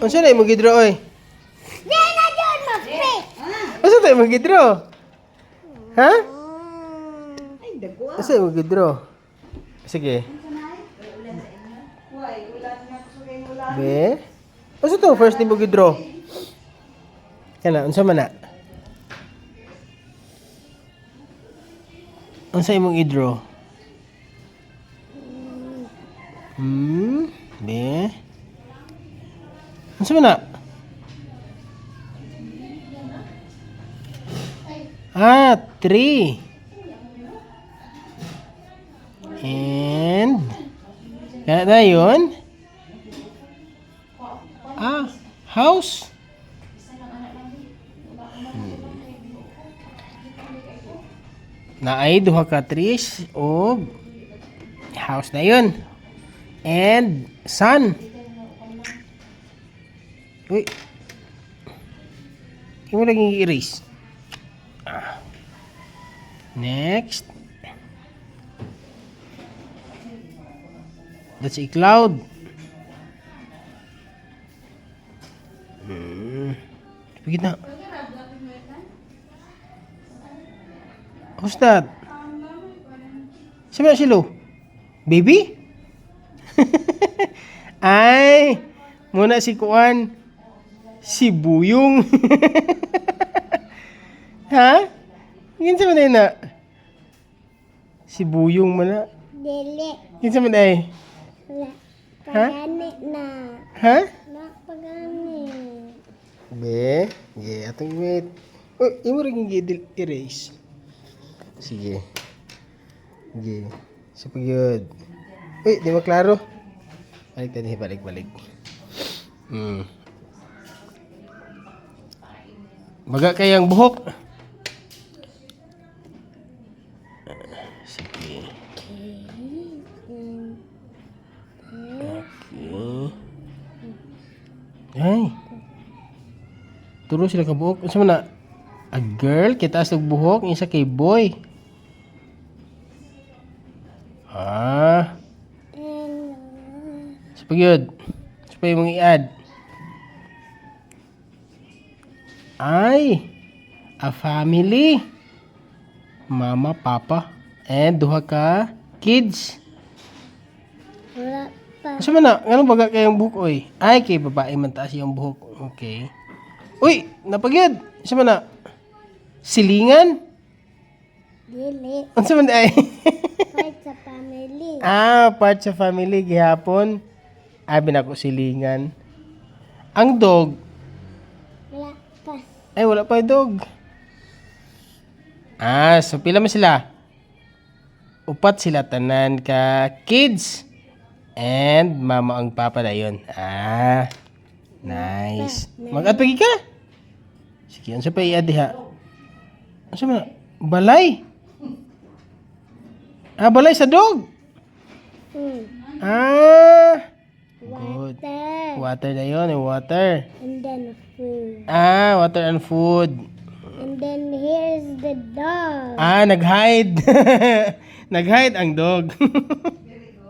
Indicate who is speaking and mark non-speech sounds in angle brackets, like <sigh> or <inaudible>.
Speaker 1: Unsa na imong gidro oy?
Speaker 2: Di na dyan mag-pick.
Speaker 1: Unsa tayo imong gidro? Ha?
Speaker 3: Ay, dago ah.
Speaker 1: Unsa imong gidro? Sige.
Speaker 3: Uy, ulan nga ko kay ulan.
Speaker 1: Be. Unsa to first nimo gidro? Kana unsa man na? Unsa imong i-draw? Hmm, be. Unsa man na? Ah, three. And Kaya na yun? Ah, house. Hmm. Naay duha ka trees o house na yun. And sun. Uy. Hindi mo lagi i-erase. Ah. Next. That's a cloud. Hmm. Pagit na. Who's that? Sino silo? Baby? <laughs> Ay, muna si Kuan. Si Buyong. <laughs> ha? Ginsa man ay na? Si Buyong man na.
Speaker 2: Dili.
Speaker 1: Ginsa man ay?
Speaker 2: Wala. Pagani na.
Speaker 1: Ha?
Speaker 2: Wala pagani.
Speaker 1: Be, ge, atong wait. Oh, imo rin gi erase. Sige. Ge. Sa pagyod. Uy, di mo klaro. Balik tadi, balik, balik. Hmm. Baga kayang buhok. Sige. Okay. Ay. Turo sila ka buhok. Man na? A girl kita sa buhok, isa kay boy. Ah, pagyod. Sa pa mong i-add. Ay, a family. Mama, papa, and duha ka kids.
Speaker 2: wala pa.
Speaker 1: Asa man na? Ngano baga kayong buhok oy? Ay, kay babae man taas yung buhok. Okay. Uy, napagyod. Asa man na? Silingan?
Speaker 2: Dili.
Speaker 1: Unsa man ay? <laughs>
Speaker 2: Part sa family.
Speaker 1: ah, part sa family gihapon. Abi na ko silingan. Ang dog,
Speaker 2: Wala pa.
Speaker 1: ay wala pa dog. Ah, so pila man sila? Upat sila tanan ka kids. And mama ang papa na yun. Ah, nice. Mag-atpagi ka? Sige, ano sa pa i-add ha? Ano sa mga? Balay? Ah, balay sa dog.
Speaker 2: Hmm.
Speaker 1: Ah. Water. Na yun, yung water.
Speaker 2: And then food.
Speaker 1: Ah, water and food.
Speaker 2: And then here's the dog.
Speaker 1: Ah, nag-hide. <laughs> nag-hide ang dog. <laughs>